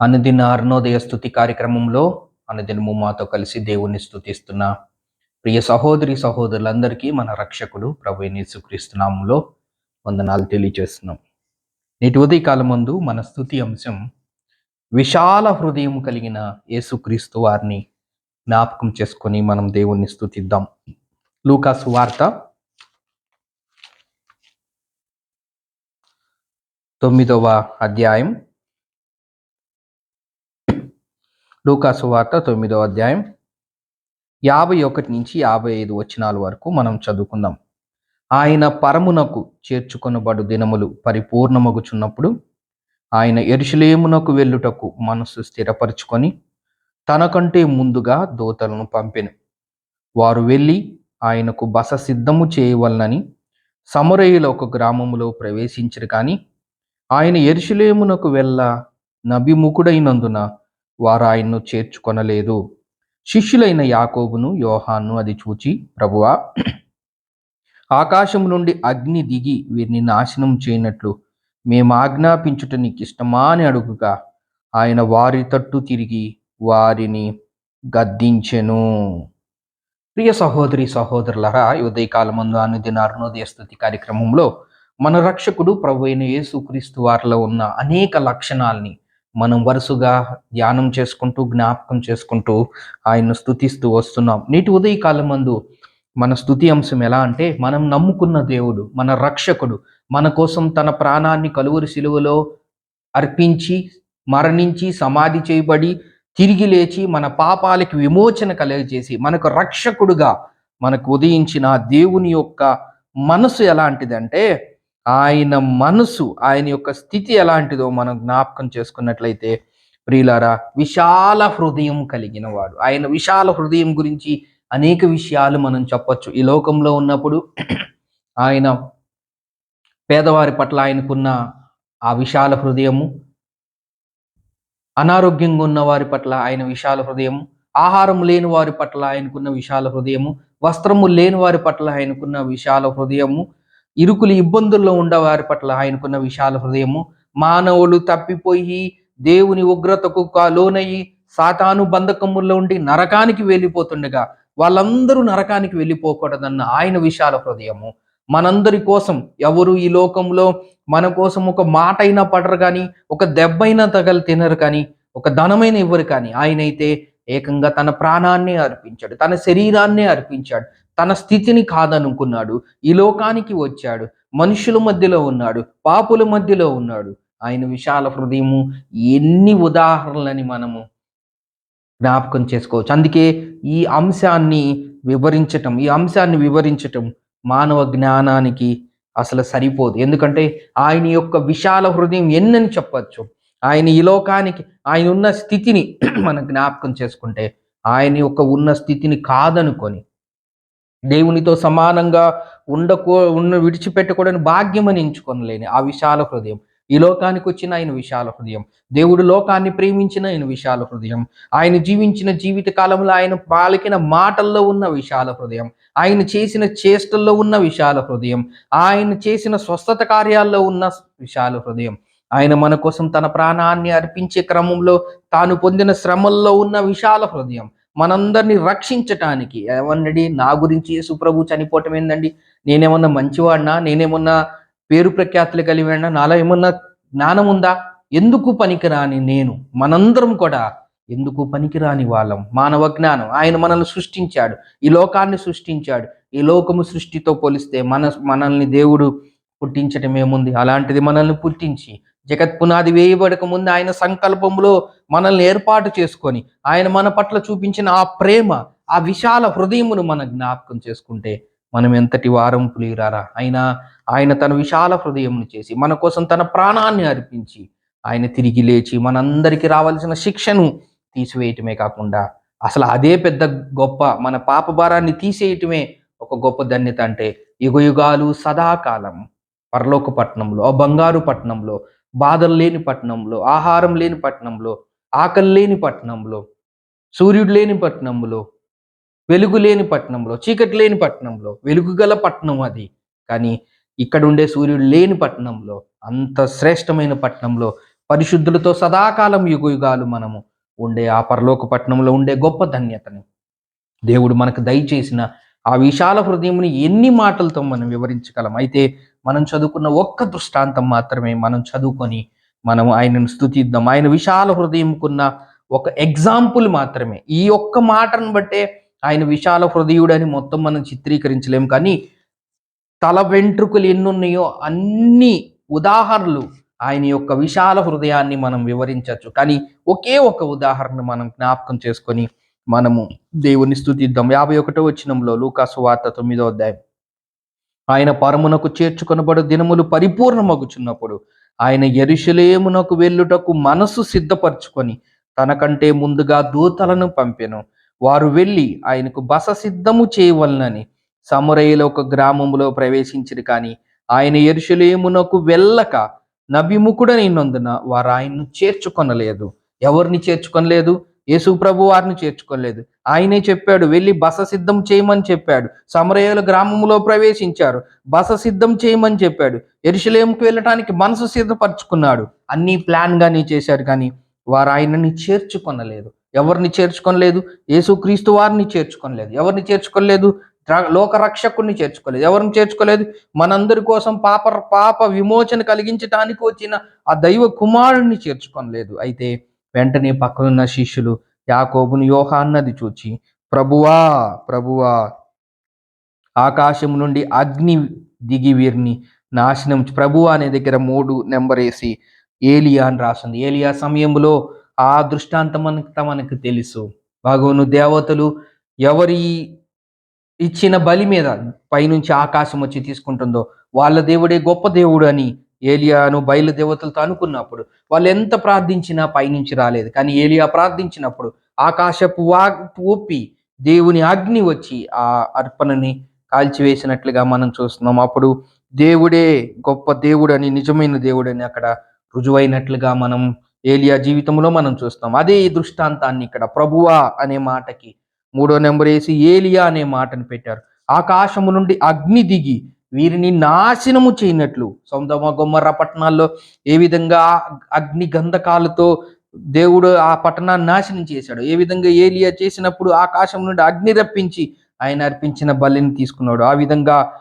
అనుదిన అరుణోదయ స్థుతి కార్యక్రమంలో అనుదినము మాతో కలిసి దేవుణ్ణి స్థుతిస్తున్న ప్రియ సహోదరి సహోదరులందరికీ మన రక్షకుడు ప్రభు యేసుక్రీస్తునామంలో వందనాలు తెలియజేస్తున్నాం. నేటి ఉదయకాలం ముందు మన స్థుతి అంశం విశాల హృదయం కలిగిన యేసుక్రీస్తు వారిని జ్ఞాపకం చేసుకొని మనం దేవుణ్ణి స్థుతిద్దాం లూకాసు వార్త తొమ్మిదవ అధ్యాయం లూకాసు వార్త తొమ్మిదో అధ్యాయం యాభై ఒకటి నుంచి యాభై ఐదు వచనాల వరకు మనం చదువుకుందాం. ఆయన పరమునకు చేర్చుకొనబడు దినములు పరిపూర్ణమగుచున్నప్పుడు ఆయన ఎరుషులేమునకు వెళ్ళుటకు మనసు స్థిరపరుచుకొని తనకంటే ముందుగా దూతలను పంపెను. వారు వెళ్ళి ఆయనకు బస సిద్ధము చేయవలనని సమరయుల ఒక గ్రామములో ప్రవేశించరు కానీ ఆయన ఎరుషులేమునకు వెళ్ళ నభిముఖుడైనందున వారు ఆయన్ను చేర్చుకొనలేదు. శిష్యులైన యాకోబును యోహాను అది చూచి ప్రభువా ఆకాశం నుండి అగ్ని దిగి వీరిని నాశనం చేయనట్లు మేము ఆజ్ఞాపించుట నీకు ఇష్టమా అని అడుగుగా ఆయన వారి తట్టు తిరిగి వారిని గద్దించెను. ప్రియ సహోదరి సహోదరులరా ఉదయకాలమందు అనుదిన అరుణోదయ స్థుతి కార్యక్రమంలో మన రక్షకుడు ప్రభు అయిన యేసుక్రీస్తు వారిలో ఉన్న అనేక లక్షణాలని మనం వరుసగా ధ్యానం చేసుకుంటూ జ్ఞాపకం చేసుకుంటూ ఆయన్ను స్థుతిస్తూ వస్తున్నాం. నేటి ఉదయకాలం మందు మన స్థుతి అంశం ఎలా అంటే మనం నమ్ముకున్న దేవుడు మన రక్షకుడు మన కోసం తన ప్రాణాన్ని కలువరి శిలువలో అర్పించి మరణించి సమాధి చేయబడి తిరిగి లేచి మన పాపాలకి విమోచన కలుగజేసి మనకు రక్షకుడుగా మనకు ఉదయించిన దేవుని యొక్క మనసు ఎలాంటిదంటే ఆయన మనసు ఆయన యొక్క స్థితి ఎలాంటిదో మనం జ్ఞాపకం చేసుకున్నట్లయితే ప్రియులారా విశాల హృదయం కలిగిన వాడు. ఆయన విశాల హృదయం గురించి అనేక విషయాలు మనం చెప్పొచ్చు. ఈ లోకంలో ఉన్నప్పుడు ఆయన పేదవారి పట్ల ఆయనకున్న ఆ విశాల హృదయము అనారోగ్యంగా ఉన్న వారి పట్ల ఆయన విశాల హృదయము ఆహారం లేని వారి పట్ల ఆయనకున్న విశాల హృదయము వస్త్రము లేని వారి పట్ల ఆయనకున్న విశాల హృదయము ఇరుకులు ఇబ్బందుల్లో ఉండవారి పట్ల ఆయనకున్న విశాల హృదయము మానవులు తప్పిపోయి దేవుని ఉగ్రతకు లోనయ్యి సాతాను బంధకముల్లో ఉండి నరకానికి వెళ్ళిపోతుండగా వాళ్ళందరూ నరకానికి వెళ్ళిపోకూడదన్న ఆయన విశాల హృదయము. మనందరి కోసం ఎవరు ఈ లోకంలో మన కోసం ఒక మాట అయినా పడరు కానీ ఒక దెబ్బైనా తగలు తినరు కానీ ఒక ధనమైన ఇవ్వరు కానీ ఆయన అయితే ఏకంగా తన ప్రాణాన్ని అర్పించాడు తన శరీరాన్ని అర్పించాడు. తన స్థితిని కాదనుకున్నాడు. ఈ లోకానికి వచ్చాడు. మనుషుల మధ్యలో ఉన్నాడు. పాపుల మధ్యలో ఉన్నాడు. ఆయన విశాల హృదయము ఎన్ని ఉదాహరణలని మనము జ్ఞాపకం చేసుకోవచ్చు. అందుకే ఈ అంశాన్ని వివరించటం ఈ అంశాన్ని వివరించటం మానవ జ్ఞానానికి అసలు సరిపోదు. ఎందుకంటే ఆయన యొక్క విశాల హృదయం ఎన్నని చెప్పచ్చు. ఆయన ఈ లోకానికి ఆయన ఉన్న స్థితిని మనం జ్ఞాపకం చేసుకుంటే ఆయన యొక్క ఉన్న స్థితిని కాదనుకొని దేవునితో సమానంగా ఉండకో ఉన్న విడిచిపెట్టకూడని భాగ్యమని ఎంచుకొనలేని ఆ విశాల హృదయం. ఈ లోకానికి వచ్చిన ఆయన విశాల హృదయం. దేవుడు లోకాన్ని ప్రేమించిన ఆయన విశాల హృదయం. ఆయన జీవించిన జీవిత కాలంలో ఆయన పాలికిన మాటల్లో ఉన్న విశాల హృదయం. ఆయన చేసిన చేష్టల్లో ఉన్న విశాల హృదయం. ఆయన చేసిన స్వస్థత కార్యాల్లో ఉన్న విశాల హృదయం. ఆయన మన కోసం తన ప్రాణాన్ని అర్పించే క్రమంలో తాను పొందిన శ్రమల్లో ఉన్న విశాల హృదయం. మనందరినీ రక్షించటానికి. ఏమన్నది నా గురించి యేసు చనిపోవటం ఏందండి? నేనేమన్నా మంచివాడినా? నేనేమన్నా పేరు ప్రఖ్యాతులు కలిగినా నాలో ఏమన్నా జ్ఞానం ఉందా? ఎందుకు పనికిరాని నేను? మనందరం కూడా ఎందుకు పనికిరాని వాళ్ళం? మానవ జ్ఞానం. ఆయన మనల్ని సృష్టించాడు. ఈ లోకాన్ని సృష్టించాడు. ఈ లోకము సృష్టితో పోలిస్తే మన మనల్ని దేవుడు పుట్టించటం ఏముంది? అలాంటిది మనల్ని పుట్టించి జగత్ పునాది వేయబడక ముందు ఆయన సంకల్పంలో మనల్ని ఏర్పాటు చేసుకొని ఆయన మన పట్ల చూపించిన ఆ ప్రేమ ఆ విశాల హృదయమును మన జ్ఞాపకం చేసుకుంటే మనం ఎంతటి వారం పులిరారా? అయినా ఆయన తన విశాల హృదయమును చేసి మన కోసం తన ప్రాణాన్ని అర్పించి ఆయన తిరిగి లేచి మనందరికీ రావాల్సిన శిక్షను తీసివేయటమే కాకుండా అసలు అదే పెద్ద గొప్ప మన పాప భారాన్ని తీసేయటమే ఒక గొప్ప ధన్యత అంటే యుగ యుగాలు సదాకాలం పరలోక పట్టణంలో ఆ బంగారు పట్టణంలో బాధలు లేని పట్టణంలో ఆహారం లేని పట్టణంలో ఆకలి లేని పట్టణంలో సూర్యుడు లేని పట్టణంలో వెలుగు లేని పట్టణంలో చీకటి లేని పట్టణంలో వెలుగు గల పట్టణం అది. కానీ ఇక్కడ ఉండే సూర్యుడు లేని పట్టణంలో అంత శ్రేష్టమైన పట్టణంలో పరిశుద్ధులతో సదాకాలం యుగ యుగాలు మనము ఉండే ఆ పరలోక పట్టణంలో ఉండే గొప్ప ధన్యతని. దేవుడు మనకు దయచేసిన ఆ విశాల హృదయముని ఎన్ని మాటలతో మనం వివరించగలం? అయితే మనం చదువుకున్న ఒక్క దృష్టాంతం మాత్రమే మనం చదువుకొని మనం ఆయనను స్థుతిద్దాం ఆయన విశాల హృదయంకున్న ఒక ఎగ్జాంపుల్ మాత్రమే. ఈ ఒక్క మాటను బట్టే ఆయన విశాల హృదయుడని మొత్తం మనం చిత్రీకరించలేం. కానీ తల వెంట్రుకలు ఎన్నున్నాయో అన్ని ఉదాహరణలు ఆయన యొక్క విశాల హృదయాన్ని మనం వివరించవచ్చు. కానీ ఒకే ఒక ఉదాహరణ మనం జ్ఞాపకం చేసుకొని మనము దేవుని స్థుతిద్దాం యాభై ఒకటో వచ్చినంలో లూకాసు వార్త తొమ్మిదో అధ్యాయం. ఆయన పరమునకు చేర్చుకొనబడు దినములు పరిపూర్ణమగుచున్నప్పుడు ఆయన ఎరుషలేమునకు వెళ్ళుటకు మనసు సిద్ధపరచుకొని తనకంటే ముందుగా దూతలను పంపెను. వారు వెళ్ళి ఆయనకు బస సిద్ధము చేయవలనని సమరయ్యలో ఒక గ్రామంలో ప్రవేశించిరు కానీ ఆయన ఎరుషలేమునకు వెళ్ళక నభిముఖుడనైనందున వారు ఆయన్ను చేర్చుకొనలేదు. ఎవరిని చేర్చుకొనలేదు? యేసుప్రభు వారిని చేర్చుకోలేదు. ఆయనే చెప్పాడు వెళ్ళి బస సిద్ధం చేయమని చెప్పాడు. సమరయుల గ్రామంలో ప్రవేశించారు. బస సిద్ధం చేయమని చెప్పాడు. ఎరుషలేంకి వెళ్ళటానికి మనసు సిద్ధపరచుకున్నాడు. అన్ని ప్లాన్గానే చేశారు కానీ వారు ఆయనని చేర్చుకొనలేదు. ఎవరిని చేర్చుకోలేదు యేసుక్రీస్తు వారిని చేర్చుకోలేదు ఎవరిని చేర్చుకోలేదు ర- లోక రక్షకుడిని చేర్చుకోలేదు ఎవరిని చేర్చుకోలేదు మనందరి కోసం పాప పాప విమోచన కలిగించడానికి వచ్చిన ఆ దైవ కుమారుడిని చేర్చుకోలేదు అయితే వెంటనే పక్కనున్న శిష్యులు యాకోబును యోహాన్నది చూచి ప్రభువా ప్రభువా ఆకాశం నుండి అగ్ని దిగి వీరిని నాశనం చే-" ప్రభువా అనే దగ్గర మూడు నెంబర్ వేసి ఏలియా అని రాసింది. ఏలియా సమయంలో ఆ దృష్టాంతం మనకు మనకు తెలుసు. భగవను దేవతలు ఎవరి ఇచ్చిన బలి మీద పైనుంచి ఆకాశం వచ్చి తీసుకుంటుందో వాళ్ళ దేవుడే గొప్ప దేవుడు అని ఏలియాను బయలు దేవతలతో అనుకున్నప్పుడు వాళ్ళు ఎంత ప్రార్థించినా పైనుంచి రాలేదు. కానీ ఏలియా ప్రార్థించినప్పుడు ఆకాశపు వా ఒప్పి దేవుని అగ్ని వచ్చి ఆ అర్పణని కాల్చివేసినట్లుగా మనం చూస్తున్నాం. అప్పుడు దేవుడే గొప్ప దేవుడని నిజమైన దేవుడని అక్కడ రుజువైనట్లుగా మనం ఏలియా జీవితంలో మనం చూస్తాం అదే ఈ దృష్టాంతాన్ని ఇక్కడ ప్రభువా అనే మాటకి మూడో నెంబర్ వేసి ఏలియా అనే మాటను పెట్టారు. ఆకాశము నుండి అగ్ని దిగి వీరిని నాశనము చేయనట్లు సొంతమ గొమ్మర్ర పట్టణాల్లో ఏ విధంగా అగ్ని గంధకాలతో దేవుడు ఆ పట్టణాన్ని నాశనం చేశాడు. ఏ విధంగా ఏలియా చేసినప్పుడు ఆకాశం నుండి అగ్ని రప్పించి ఆయన అర్పించిన బలిని తీసుకున్నాడు. ఆ విధంగా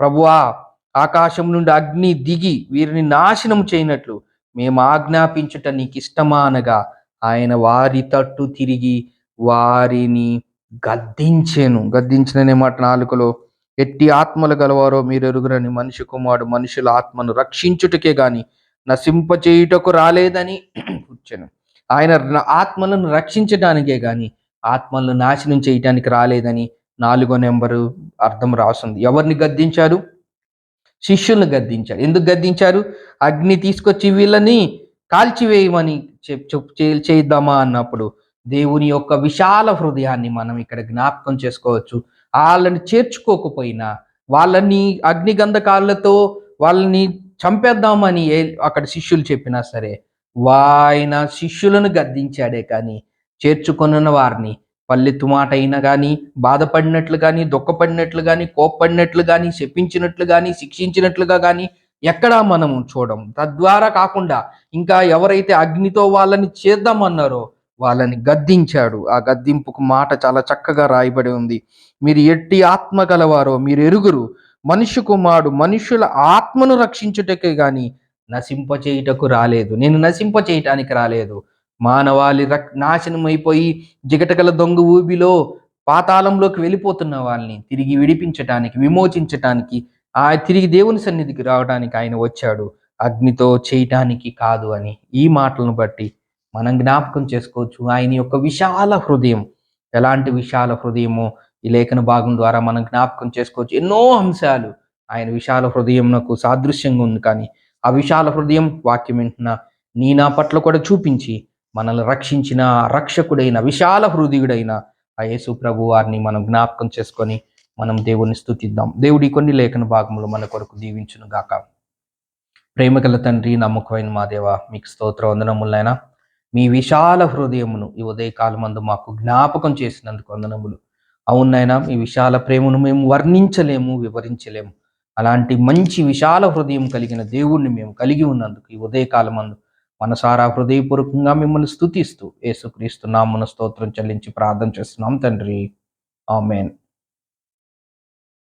ప్రభువా ఆకాశం నుండి అగ్ని దిగి వీరిని నాశనం చేయనట్లు మేము ఆజ్ఞాపించుట నీకు ఇష్టమా అనగా ఆయన వారి తట్టు తిరిగి వారిని గద్దించాను. గద్దించిన మాట నాలుకలో ఎట్టి ఆత్మలు గలవారో మీరు ఎరుగురని మనిషి కుమారుడు మనుషుల ఆత్మను రక్షించుటకే గాని నశింపచేయుటకు రాలేదని కూర్చొని ఆయన ఆత్మలను రక్షించడానికే గాని ఆత్మలను నాశనం చేయటానికి రాలేదని నాలుగో నెంబరు అర్థం రాసింది. ఎవరిని గద్దించారు శిష్యులను గద్దించారు ఎందుకు గద్దించారు? అగ్ని తీసుకొచ్చి వీళ్ళని కాల్చివేయమని చెప్ చే- చేద్దామా అన్నప్పుడు దేవుని యొక్క విశాల హృదయాన్ని మనం ఇక్కడ జ్ఞాపకం చేసుకోవచ్చు. వాళ్ళని చేర్చుకోకపోయినా వాళ్ళని అగ్నిగంధకాలతో వాళ్ళని చంపేద్దామని ఏ- అక్కడ శిష్యులు చెప్పినా సరే వాయన శిష్యులను గద్దించాడే కానీ చేర్చుకొనున్న వారిని పల్లెత్తు మాట అయినా కానీ బాధపడినట్లు కానీ దుఃఖపడినట్లు కానీ కోప్పడినట్లు కానీ శపించినట్లు కానీ శిక్షించినట్లుగా కానీ ఎక్కడా మనం చూడం తద్వారా కాకుండా ఇంకా ఎవరైతే అగ్నితో వాళ్ళని చేద్దామన్నారో వాళ్ళని గద్దించాడు. ఆ గద్దింపుకు మాట చాలా చక్కగా రాయబడి ఉంది. మీరు ఎట్టి ఆత్మ గలవారో మీరు ఎరుగురు. మనుష్య కుమారుడు మనుషుల ఆత్మను రక్షించుటకే గాని నశింపచేయుటకు రాలేదు. నేను నశింపచేయటానికి రాలేదు. మానవాళి రక్ నాశనం అయిపోయి జిగటగల దొంగ ఊబిలో పాతాళంలోకి వెళ్ళిపోతున్న వాళ్ళని తిరిగి విడిపించటానికి విమోచించటానికి ఆ తిరిగి దేవుని సన్నిధికి రావడానికి ఆయన వచ్చాడు. అగ్నితో చేయటానికి కాదు అని ఈ మాటలను బట్టి మనం జ్ఞాపకం చేసుకోవచ్చు. ఆయన యొక్క విశాల హృదయం. ఎలాంటి విశాల హృదయమో? ఈ లేఖన భాగం ద్వారా మనం జ్ఞాపకం చేసుకోవచ్చు. ఎన్నో అంశాలు ఆయన విశాల హృదయంకు సాదృశ్యంగా ఉంది. కానీ ఆ విశాల హృదయం వాక్యం వింటున్న నీ నా పట్ల కూడా చూపించి మనల్ని రక్షించిన రక్షకుడైన విశాల హృదయుడైన ఆ యేసు ప్రభు వారిని మనం జ్ఞాపకం చేసుకొని మనం దేవుని స్థుతిద్దాం. దేవుడి కొన్ని లేఖన భాగములు మన కొరకు దీవించును గాక ప్రేమగల తండ్రి నమ్మకమైన మా దేవ మీకు స్తోత్ర వందనములైనా మీ విశాల హృదయమును ఈ ఉదయకాలమందు మాకు జ్ఞాపకం చేసినందుకు వందనములు. అవునైనా మీ విశాల ప్రేమను మేము వర్ణించలేము వివరించలేము. అలాంటి మంచి విశాల హృదయం కలిగిన దేవుణ్ణి మేము కలిగి ఉన్నందుకు ఈ ఉదయకాలమందు మనసారా హృదయపూర్వకంగా మిమ్మల్ని స్థుతిస్తూ యేసుక్రీస్తు నామమున స్తోత్రం చెల్లించి ప్రార్థన చేస్తున్నాం తండ్రి. ఆమెన్.